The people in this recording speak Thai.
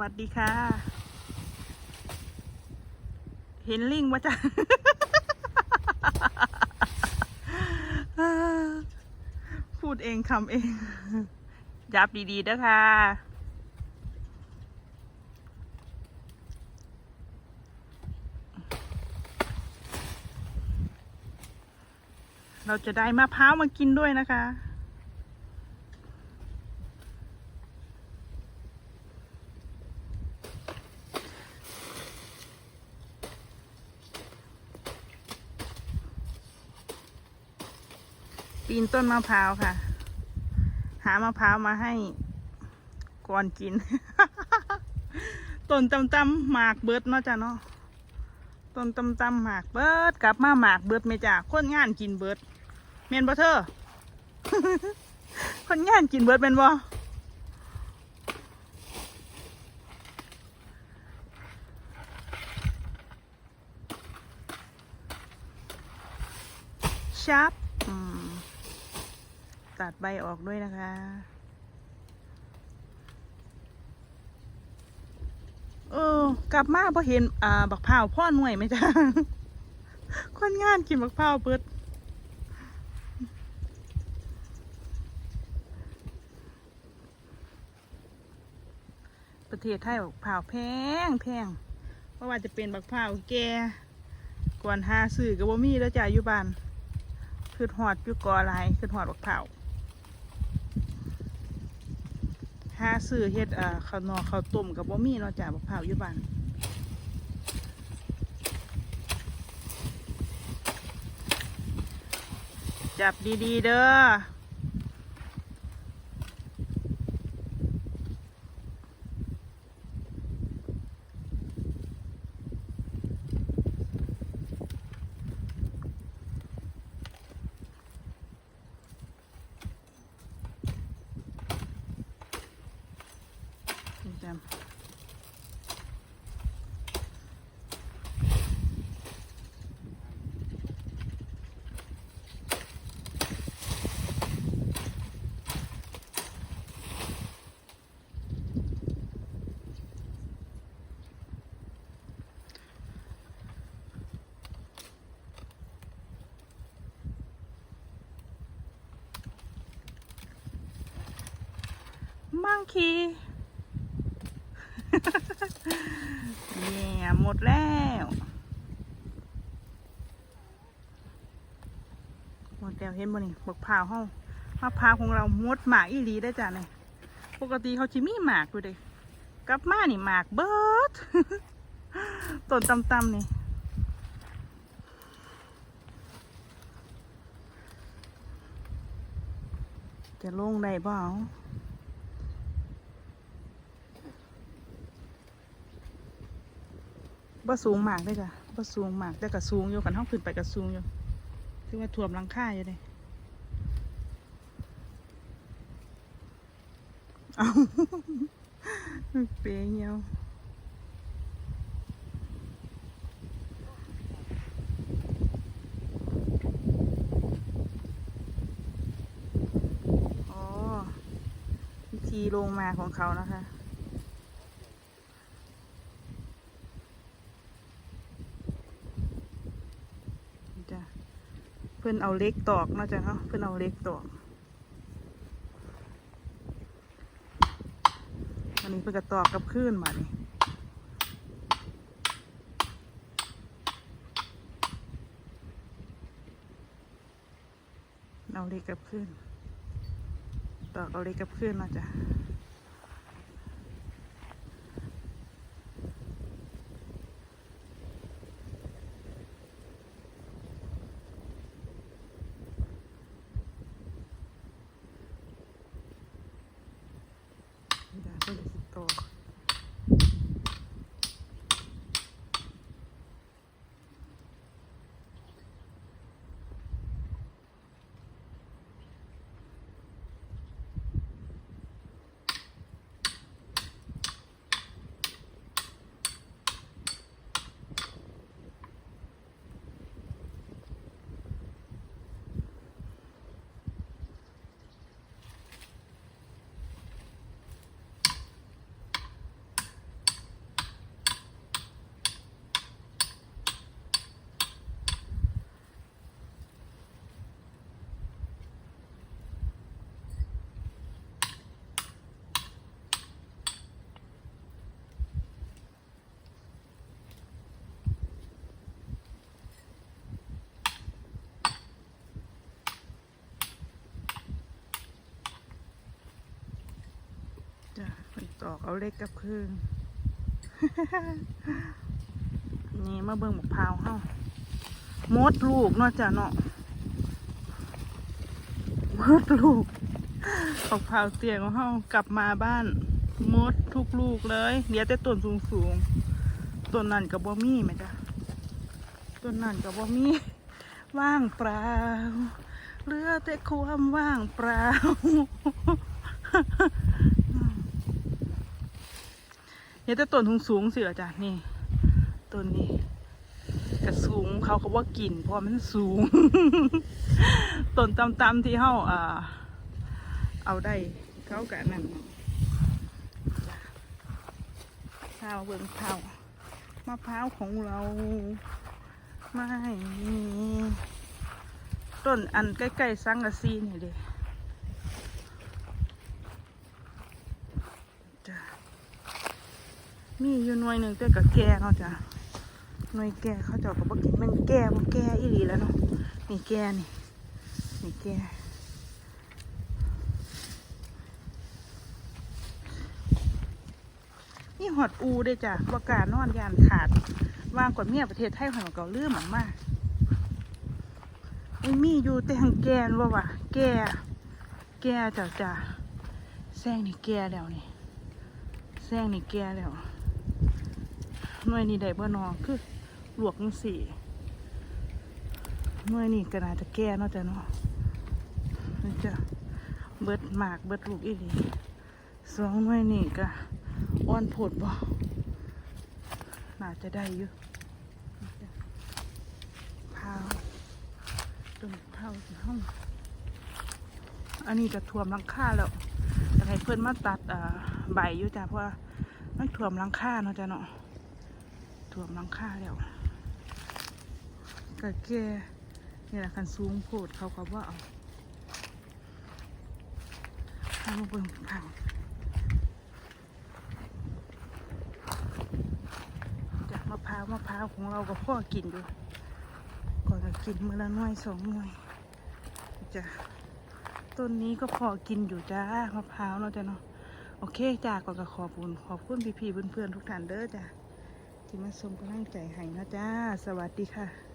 วัสดีค่ะ เห็นลิงวะจ๊ะพูดเองคำเอง ยับดีๆเด้อค่ะเราจะได้มะพร้าวมากินด้วยนะคะ ปีนต้นมะพร้าวค่ะ หามะพร้าวมาให้ก่อนกิน ต้นตำตำหมากเบิดเนาะจ้ะเนาะต้นตำตำหมากเบิดกลับมาหมากเบิดไหมจ้ะคนงานกินเบิดเมนบ่เธอคนงานกินเบิดเป็นบ่ชับ ตัดใบออกด้วยนะคะ เออ กลับมาพอเห็น อ่า บักพร้าวพ่อหน่วยไหมจ๊ะคนงานกินบักพร้าวเปิดประเทศไทยบักพร้าวแพงแพงเพราะว่าจะเป็นบักพร้าวแก่ก่อนหาซื้อก็บ่มีแล้วจ้ะอยู่บ้านคือหอดอยู่กอหลายคือหอดบักพร้าว หาซื้อเฮ็ดอ่าข้าวนอข้าวต้มกับบ่มีเนาะจ้ะบักพร้าวอยู่บ้านจับดีๆเด้อ จำมังคี เนี่ย หมดแล้ว หมดแล้วเห็นบ่นี่บักพร้าวเฮามะพร้าวของเราหมดหมากอีหลีได้จ้ะเนี่ยปกติเขาจะมีหมากอยู่เด้กลับมานี่หมากเบิดต้นตำๆนี่จะลงได้เปล่า บ่สูงมากเลยจ้ะบ่สูงมากแต่ก็สูงอยู่กันห้องขึ้นไปก็สูงอยู่ถึงว่าท่วมหลังคาอยู่เลยเอาเปยเหี่ยวอ๋อวิธีลงมาของเขานะคะเพื่อนเอาเล็กตอกนาะจ้ะเนาะเพื่อนเอาเล็กตอกวันนี้เพื่อนก็ตอกกับขึ้นมานี่เอาเล็กกับขึ้นตอกเอาเล็กกับขึ้นนาะจ้ะนี่จ้ะเพื่อนจะสิตอก ต อกเอาเล็กกับพึ่งนี่มาเบิ่งมะพร้าวเฮามดลูกเนาะจ้ะเนาะมดลูกมะพร้าวเตี้ยของเฮากลับมาบ้านมดทุกลูกเลยเหลือแต่ต้นสูงสูงต้นนั่นกับบ่มีไหมจ๊ะต้นนั่นกับบ่มีว่างเปล่าเหลือแต่ความว่างเปล่า เนี่ยแต่ต้นสูงๆสิเหรอจ๊ะนี่ต้นนี้กระสูงเขาเขาว่ากินเพราะมันสูงต้นต่ำๆที่เขาอ่าเอาได้เขากะนั่นข้าวเบิ่งข้าวมะพร้าวของเราไม่มีต้นอันใกล้ๆสังกะซีนี่เด้จ้ะ มีอยู่หน่วยหนึ่งแต่กับแก่เนาะจ้ะหน่วยแก่เขาเจ้าก็บอกกินมันแก่บ่แก่อีหลีแล้วเนาะนี่แก่นี่นี่แก่นี่หอดอูเด้จ้ะประกล้านอนยานขาด วางกดเมียประเทศไทยของเก่าลืมหมันมากไอ้มีอยู่แต่หังแกนว่าวะแกแกจ้ะจ้ะแซงนี่แกแล้วนี่แซงนี่แกแล้ว หน่วยนี้ได้บ่นอคือหลวกจังสี่หน่วยนี้ก็น่าจะแก่เนาะจ้ะเนาะนี่จะเบิดหมากเบิดลูกอีหลีสองหน่วยนี้ก็อ่อนโพดบ่น่าจะได้อยู่นี่จ้ะพร้าวต้นพร้าวห้องอันนี้จะท่วมหลังคาแล้วแต่ให้เพื่อนมาตัดอ่าใบอยู่จ้ะเพราะว่ามันถ่วมหลังคาเนาะจ้ะเนาะ ถ่วมหลังคาแล้วก็แก่นี่แหละคันสูงโพดเขาก็ว่าเอาเอามาเบิ่งผังจากมะพร้าวมะพร้าวของเราก็พ่อกินอยู่ก่อนก็กินมือละน่วยสองหน่วยจ้ะต้นนี้ก็พอกินอยู่จ้ามะพร้าวเนาะจ้ะเนาะโอเคจ้าก่อนก็ขอบคุณขอบคุณพี่ๆเพื่อนๆทุกท่านเด้อจ้า ที่มาส่งกำลังใจให้นะจ้า สวัสดีค่ะ